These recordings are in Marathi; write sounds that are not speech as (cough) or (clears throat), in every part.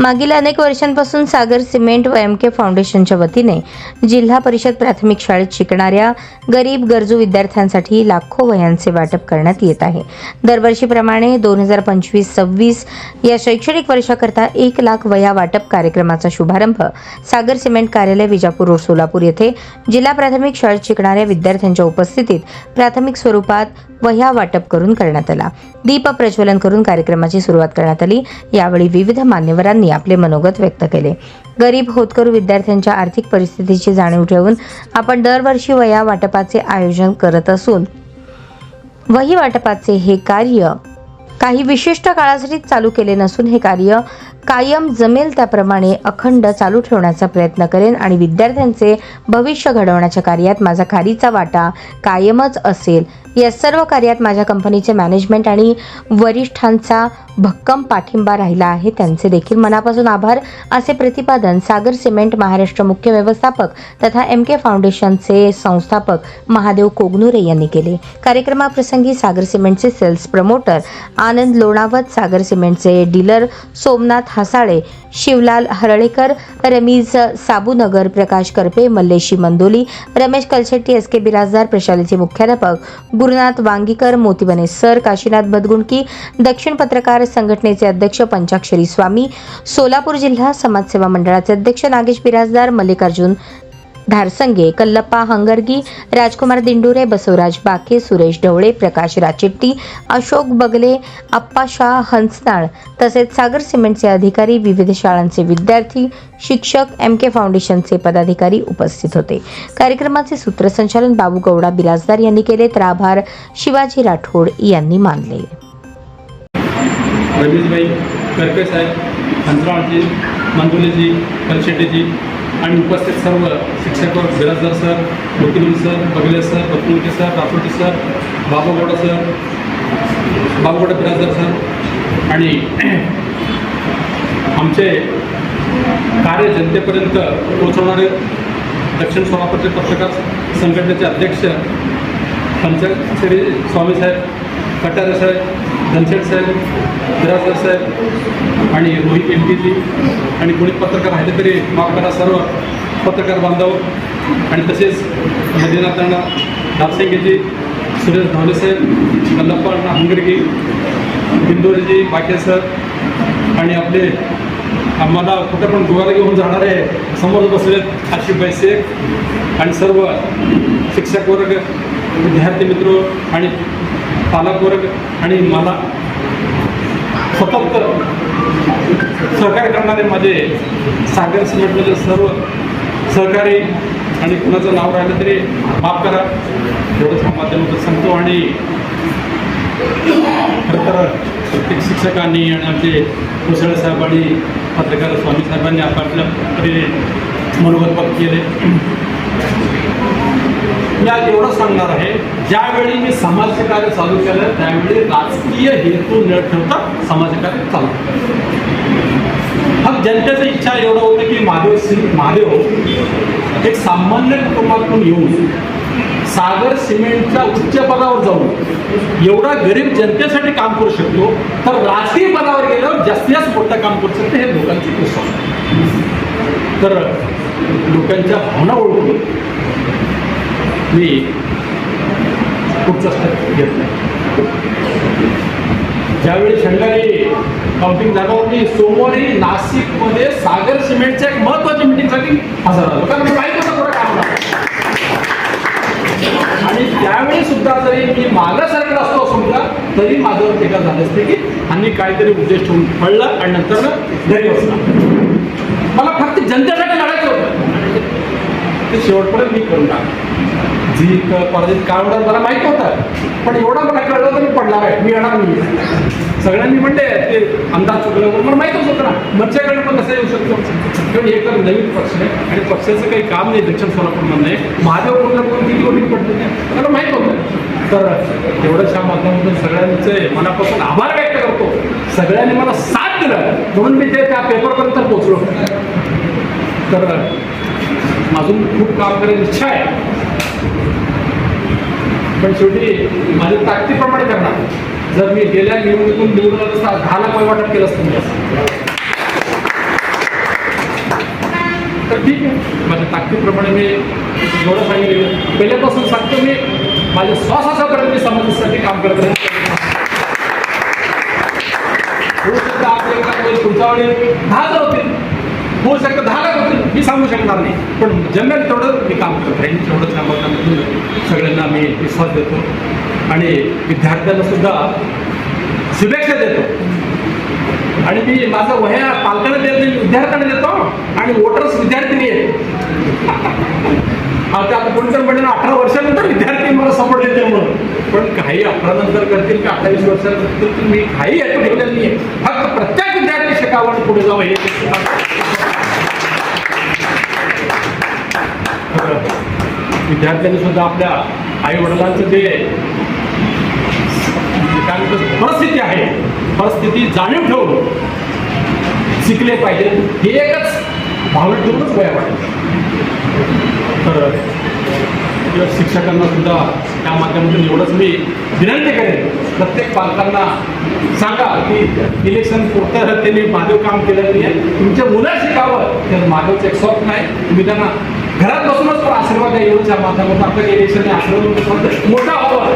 मागील अनेक वर्षांपासून सागर सिमेंट व एम के फाउंडेशनच्या वतीने जिल्हा परिषद प्राथमिक शाळेत शिकणाऱ्या गरीब गरजू विद्यार्थ्यांसाठी लाखो वह्यांचे वाटप करण्यात येत आहे. दरवर्षीप्रमाणे दोन हजार पंचवीस सव्वीस या शैक्षणिक वर्षाकरता एक लाख वह्या वाटप कार्यक्रमाचा शुभारंभ सागर सिमेंट कार्यालय विजापूर रोड सोलापूर येथे जिल्हा प्राथमिक शाळेत शिकणाऱ्या विद्यार्थ्यांच्या उपस्थितीत प्राथमिक स्वरूपात वह्या वाटप करून करण्यात आला. दीप प्रज्वलन करून कार्यक्रमाची सुरुवात करण्यात आली. यावेळी विविध मान्यवरांनी आपले मनोगत व्यक्त केले. गरीब होतकरू विद्यार्थ्यांच्या आर्थिक परिस्थितीची जाणीव ठेवून आपण दरवर्षी वह्या वाटपाचे आयोजन करत असून वही वाटपाचे हे कार्य काही विशिष्ट काळासाठी चालू केले नसून हे कार्य कायम जमेल त्याप्रमाणे अखंड चालू ठेवण्याचा प्रयत्न करेन आणि विद्यार्थ्यांचे भविष्य घडवण्याच्या कार्यात माझा खारीचा वाटा कायमच असेल. या सर्व कार्यात माझ्या कंपनीचे मॅनेजमेंट आणि वरिष्ठांचा भक्कम पाठिंबा राहिला आहे. त्यांचे देखील मनापासून आभार. असे प्रतिपादन सागर सिमेंट महाराष्ट्र मुख्य व्यवस्थापक तथा एम के फाउंडेशनचे संस्थापक महादेव कोगनुरे यांनी केले. कार्यक्रमाप्रसंगी सागर सिमेंटचे सेल्स प्रमोटर आनंद लोणावत सागर सिमेंटचे dealer Somnath Hasale Shivlal Haralekar Ramiz Sabunagar Prakash Karpe Malleshi Mandoli Ramesh Kalshetti S K Biradar प्रशालेचे मुख्याध्यापक गुरुनाथ वांगीकर मोतीबने सर काशीनाथ बदगुंडकी दक्षिण पत्रकार संघटनेचे अध्यक्ष पंचाक्षरी स्वामी सोलापूर जिल्हा समाजसेवा मंडळाचे अध्यक्ष नागेश बिराजदार मल्लिकार्जुन धारसंगे कल्लप्पा हंगरगी राजकुमार दिंडुरे बसवराज बाके सुरेश ढवळे प्रकाश राचेट्टी अशोक बगले अप्पा शाह हंसनाळ तसेच सागर सिमेंटचे अधिकारी विविध शाळांचे विद्यार्थी शिक्षक एम के फाउंडेशनचे पदाधिकारी उपस्थित होते. कार्यक्रमाचे सूत्रसंचालन बाबू गौडा बिराजदार यांनी केले तर आभार शिवाजी राठोड यांनी मानले. रमेशभाई करके साहेब हंसरावजी मंदुलेजी कलशेट्टीजी आणि उपस्थित सर्व शिक्षक वर्ग Biradar sir Vakil sir Bagle sir Bakulke sir Rasoti sir Babagoda sir Babagoda Biradar sir. आणि (clears throat) आमचे कार्य जनतेपर्यंत पोहोचवणारे दक्षिण सोलापूरचे पत्रकार संघटनेचे अध्यक्ष पंचाक्षरी स्वामी साहेब कटारे साहेब धनशेठ साहेब बिराजदार साहेब आणि रोहित एम जी आणि कोणी पत्रकार राहिले तरी माफ करा सर्व पत्रकार बांधव आणि तसेच मदिनाथांना दापसेंगेजी सुरेश धावले साहेब कल्लप्पा अण्णा हंगरगी बिंदोरीजी बाके सर आणि आपले आम्हाला कुठं पण गोव्याला घेऊन जाणारे समोर बसलेत आशिफभाई शेख आणि सर्व शिक्षक वर्ग विद्यार्थी मित्र आणि पालक वर्ग आणि मला स्वतंत्र सहकार्य करणारे माझे सागर सिमेंटमधील सर्व सहकारी आणि कुणाचं नाव राहिलं तरी माफ करा. एवढंच हा माध्यमातून सांगतो आणि खरं तर प्रत्येक शिक्षकांनी आणि आमचे कुसळे साहेबांनी पत्रकार स्वामी साहेबांनी आपापल्या परीने मनोगत केले. मी आज एवढं सांगणार आहे. ज्यावेळी मी समाजकार्य चालू केलं त्यावेळी राजकीय हेतू न ठेवता समाजकार्य चालू हा जनतेची इच्छा एवढं होतं की महादेव सिंग महादेव एक सामान्य कुटुंबातून येऊन सागर सिमेंटच्या उच्च पदावर जाऊन एवढा गरीब जनतेसाठी काम करू शकतो तर राजकीय पदावर गेल्यावर जास्तीत जास्त मोठं काम करू शकतो हे लोकांची पुस्तक तर लोकांच्या भावना ओळखून मी पुढचा स्टेप घेत नाही. ज्यावेळी शंगारी काउंटिंग झालं होती सोमवारी नाशिकमध्ये सागर सिमेंटच्या एक महत्वाची मिटिंगसाठी हजर आलो. कारण मी माहिती थोडं काम आणि त्यावेळी सुद्धा जरी मी मागं सरकला असतो समजा तरी माझं टीका झालं असते की आणि काहीतरी उद्देश ठेवून पडलं आणि नंतर घरी बसला. मला फक्त जनते ते शेवटपर्यंत मी करून टाक जी परदेश काय होणार मला माहीत होतं पण एवढा मला कळलं तर मी पडणार आहे. मी येणार नाही सगळ्यांनी म्हणते ते अंदाज चुकलं म्हणून. मला माहीतच होतं ना. मच्छ्याकडे पण कसं येऊ शकतो. कारण हे तर नवीन पक्ष आहे आणि पक्षाचं काही काम नाही दक्षिण सोलापूरमध्ये महादेव कोणला कोण किती वोटिंग पडते ते? मला माहीत होतं. तर एवढ्याशा माध्यमातून सगळ्यांचे मनापासून आभार व्यक्त करतो. सगळ्यांनी मला साथ दिलं. म्हणून मी ते त्या पेपरपर्यंत पोचलो तर अजून खूप काम करायची इच्छा आहे. पण शेवटी माझ्या ताकदीप्रमाणे करणार. जर मी गेल्या निवडणुकीतून निवडून आलो असता दहा लाख वाटप केलं असतं मी असं. तर ठीक आहे. माझ्या ताकदीप्रमाणे मी जेवढं सांगितलेलं पहिल्यापासून सांगतो मी माझ्या श्वासाच्यापर्यंत मी समाजासाठी काम करत राहील होऊ वेळी दहा जर होतील. होऊ शकतं दहा लाख मी सांगू शकणार नाही. पण जमेल तेवढं मी काम करत. राहीन तेवढंच कामातून सगळ्यांना मी विश्वास देतो. आणि विद्यार्थ्यांना सुद्धा शुभेच्छा देतो. आणि मी माझा वह्या पालकांना देत नाही विद्यार्थ्यांना देतो आणि वोटर्स विद्यार्थिनी आहेत. आता आता कोणी अठरा वर्षानंतर विद्यार्थी मला सपोर्ट देते म्हणून. पण काही अठरा नंतर करतील की अठ्ठावीस वर्षानंतर मी काही याचं ठेवलेलं नाही फक्त प्रत्येक विद्यार्थी शिकावं पुढे जावं हे विद्यार्थ्यांनी सुद्धा आपल्या आई वडिलांचं जे काय परिस्थिती आहे परिस्थिती जाणीव ठेवून शिकले पाहिजे हे एकच भावना ठेवूनच वया वाटेल तर किंवा शिक्षकांना सुद्धा त्या माध्यमातून एवढंच मी विनंती करेन. प्रत्येक पालकांना सांगा की इलेक्शन कोणत्या त्यांनी माधव काम केलं नाही आहे तुमच्या मुलं शिकावं तर माधवचं एक स्वप्न आहे. तुम्ही त्यांना घरात बसूनच पण आशीर्वाद द्या एवढंच या माध्यमातून. आपल्या इलेक्शन आशीर्वाद मोठा हवा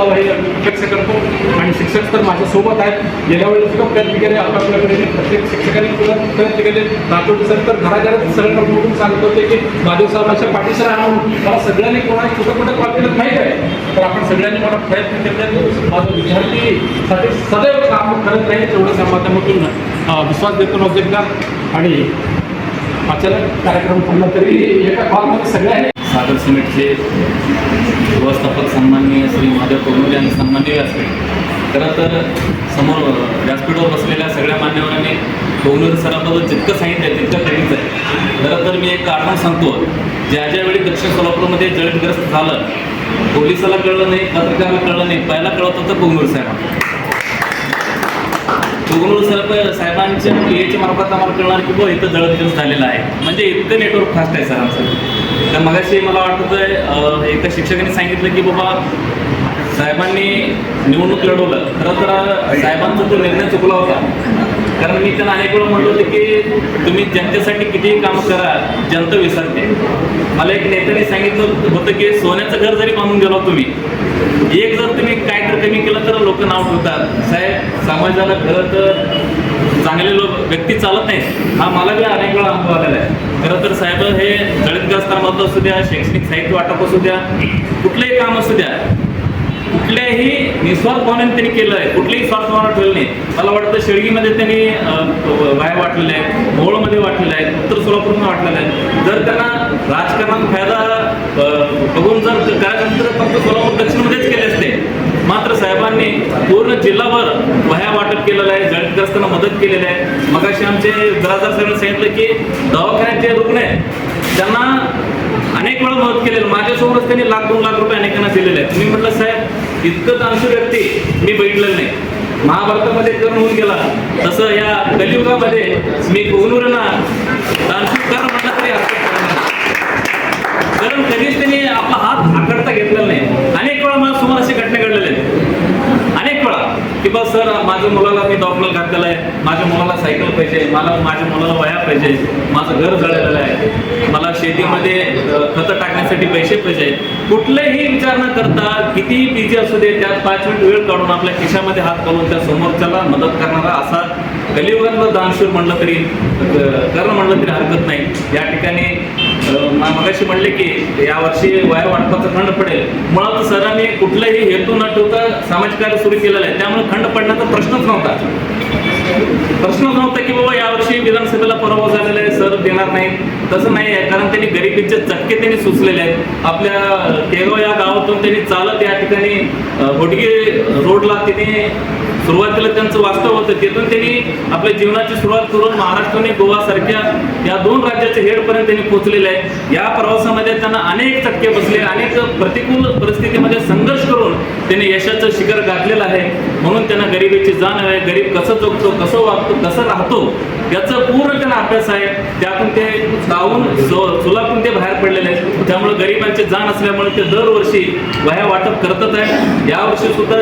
पालकाकडून मिळावं शिक्षक करतो आणि शिक्षक तर माझ्यासोबत आहेत. गेल्या वेळेस सुद्धा प्रयत्न केले. आपल्याकडे प्रत्येक शिक्षकांनी सुद्धा प्रयत्न केले. राठोड सर तर घराघरात सगळ्यांना म्हणून सांगत होते की माधव साहेबांच्या पाठीशी राहा मला सगळ्यांनी कोणा कुठं कुठं कॉल केलं माहीत आहे. तर आपण सगळ्यांनी मला प्रयत्न केले. माझं विद्यार्थीसाठी सदैव काम करत नाही तेवढं समाजामधून माध्यमातून विश्वास देतो नव्हते आणि अचानक कार्यक्रम पूर्ण तरी एका कॉलमध्ये सगळ्यांनी सागर सिमेंटचे व्यवस्थापक सन्माननीय श्री महादेव कोगनोले आणि सन्माननीय व्यासपीठ. खरं तर समोर व्यासपीठावर बसलेल्या सगळ्या मान्यवरांनी कोगनोले सराबद्दल जितकं सांगितलं तितकं कमीच आहे. खरं तर मी एक कारण सांगतो ज्या ज्यावेळी दक्षिण सोलापूरमध्ये जळीतग्रस्त झालं पोलिसाला कळलं नाही पत्रकाराला कळलं नाही पहिला कळत होतं कोवनूर साहेब कोगनूर साहेब साहेबांच्या याच्या मार्फत आम्हाला कळणार की बो इथं जळदग्रस्त झालेलं आहे. म्हणजे इतकं नेटवर्क फास्ट आहे सरांचं. तर मगाशी मला वाटतं एका शिक्षकाने सांगितलं की बाबा साहेबांनी निवडणूक लढवलं. खरं तर साहेबांचा तो निर्णय चुकला होता. कारण मी त्यांना अनेक वेळा म्हणलं होतं की तुम्ही जनतेसाठी कितीही काम करा जनता विसरते. मला एक नेत्याने सांगितलं होतं की सोन्याचं घर जरी बांधून गेलो तुम्ही एक जर तुम्ही काय तर कमी केलं तर लोक नाव ठेवतात. साहेब समाजाला खरं तर चांगले लोक व्यक्ती चालत नाहीत. हा मला बी अनेक वेळा अनुभव आलेला आहे. खरं तर साहेब हे दलितग्रस्तांमधलं असू द्या शैक्षणिक साहित्य वाटप असू द्या कुठलंही काम असू द्या कुठल्याही निस्वार्थभावने त्यांनी केलं आहे कुठलीही स्वार्थभावना ठेवलं नाही. मला वाटतं शेळगीमध्ये त्यांनी अं, वाया वाटलेले आहेत मोहोळमध्ये वाटलेले आहेत उत्तर सोलापूरमध्ये वाटलेले आहेत जर त्यांना राजकारणात फायदा अं, बघून जर करायचं असेल तर फक्त सोलापूर दक्षिणमध्येच केले असते मात्र पूर्ण जिल्हाभर वह्या वाटप केलेलं आहे जळग्रस्तांना मदत केलेली आहे. मगाशी आमचे जरादार सरांनी सांगितलं की दवाखान्यात जे रुग्ण आहेत त्यांना अनेक वेळा मदत केलेलं माझ्यासोबतच त्यांनी लाख दोन लाख रुपये अनेकांना दिलेले आहेत. मी म्हटलं साहेब इतकं दानशूर व्यक्ती मी बघितलेलं नाही. महाभारतामध्ये कर्ण होऊन गेला. तसं या कलियुगामध्ये मी कोणूरना दानशूर कर म्हटलं तरी कारण कधीच त्यांनी आपला हात आकडता घेतलेला नाही अनेक वेळा मला समोर असे घटना घडलेले आहेत अनेक वेळा की बस सर माझ्या मुलाला मी डॉक्टर घातलेला आहे. माझ्या मुलाला सायकल पाहिजे मला माझ्या मुलाला वया पाहिजे माझं घर जळलेलं आहे. मला शेतीमध्ये खतं टाकण्यासाठी पैसे पाहिजे कुठलेही विचार न करता कितीही बिझी असू दे त्यात पाच मिनिट वेळ काढून आपल्या खिशामध्ये हात घालून त्या समोरच्याला मदत करणारा असा कलियुगातलं दानशूर म्हणलं तरी करणं म्हणलं तरी हरकत नाही. या ठिकाणी मगाशी म्हणले की यावर्षी वया वाटपाचा खंड पडेल. मुळात सरांनी कुठलाही हेतू न ठेवता सामाजिक कार्य सुरू केलेलं आहे. त्यामुळे खंड पडण्याचा प्रश्नच नव्हता. प्रश्नच नव्हता की बाबा यावर्षी विधानसभेला पराभव झालेला आहे सर देणार नाही. तसं नाही आहे कारण त्यांनी गरिबीचे चटके त्यांनी सुचलेले आहेत. आपल्या केगाव या गावातून त्यांनी चालत या ठिकाणी अ, होडगे रोडला तिने सुरुवातीला त्यांचं वास्तव होतं. तिथून त्यांनी आपल्या जीवनाची सुरुवात करून महाराष्ट्र आणि गोवा सारख्या या दोन राज्याच्या हेडपर्यंत त्यांनी पोहोचलेले आहे. या प्रवासामध्ये त्यांना अनेक चटके बसले अनेक प्रतिकूल परिस्थितीमध्ये संघर्ष करून त्यांनी यशाचं शिखर गाठलेलं आहे. म्हणून त्यांना गरिबीची जाण आहे. गरीब कसं जगतो कसं वागतो कसं राहतो याचा पूर्ण त्यांना अभ्यास आहे. त्यातून ते जाऊन सुलातून ते बाहेर पडलेले त्यामुळे गरिबांचे जाण असल्यामुळे ते दरवर्षी वह्या वाटप करतच आहे. यावर्षी सुद्धा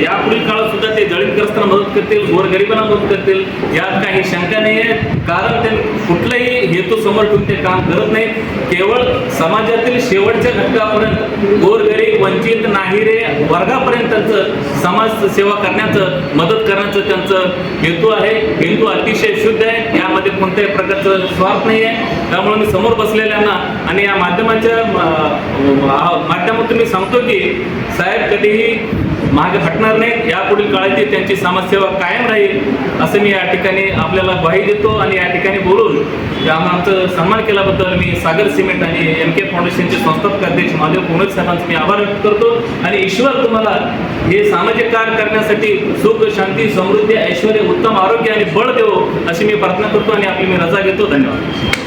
यापुढील काळात सुद्धा ते दळीतग्रस्तांना मदत करतील गोरगरिबांना मदत करतील. यात काही शंका नाही आहे कारण ते कुठलाही हेतू समोर ठेवून ते काम करत नाही केवळ समाजातील शेवटच्या घटकापर्यंत गोरगरीब वंचित नाहिरे वर्गापर्यंत त्यांचं समाज सेवा करण्याचं मदत करण्याचं त्यांचं हेतू आहे. हेतू अतिशय शुद्ध आहे. यामध्ये कोणत्याही प्रकारचं स्वार्थ नाही आहे त्यामुळे मी समोर बसलेल्यांना आणि या माध्यमाच्या माध्यमातून मी सांगतो की साहेब कधीही मागे हटणार नाहीत. यापुढील काळाची त्यांची समाजसेवा कायम राहील असं मी या ठिकाणी आपल्याला ग्वाही देतो आणि या ठिकाणी बोलून आमचं सन्मान केल्याबद्दल मी सागर सिमेंट आणि एम के फाउंडेशनचे संस्थापक अध्यक्ष महादेव पुणे साहेबांचे मी आभार व्यक्त करतो आणि ईश्वर तुम्हाला हे सामाजिक कार्य करण्यासाठी सुख शांती समृद्धी ऐश्वर उत्तम आरोग्य आणि बळ देवो अशी मी प्रार्थना करतो आणि आपली मी रजा घेतो. धन्यवाद.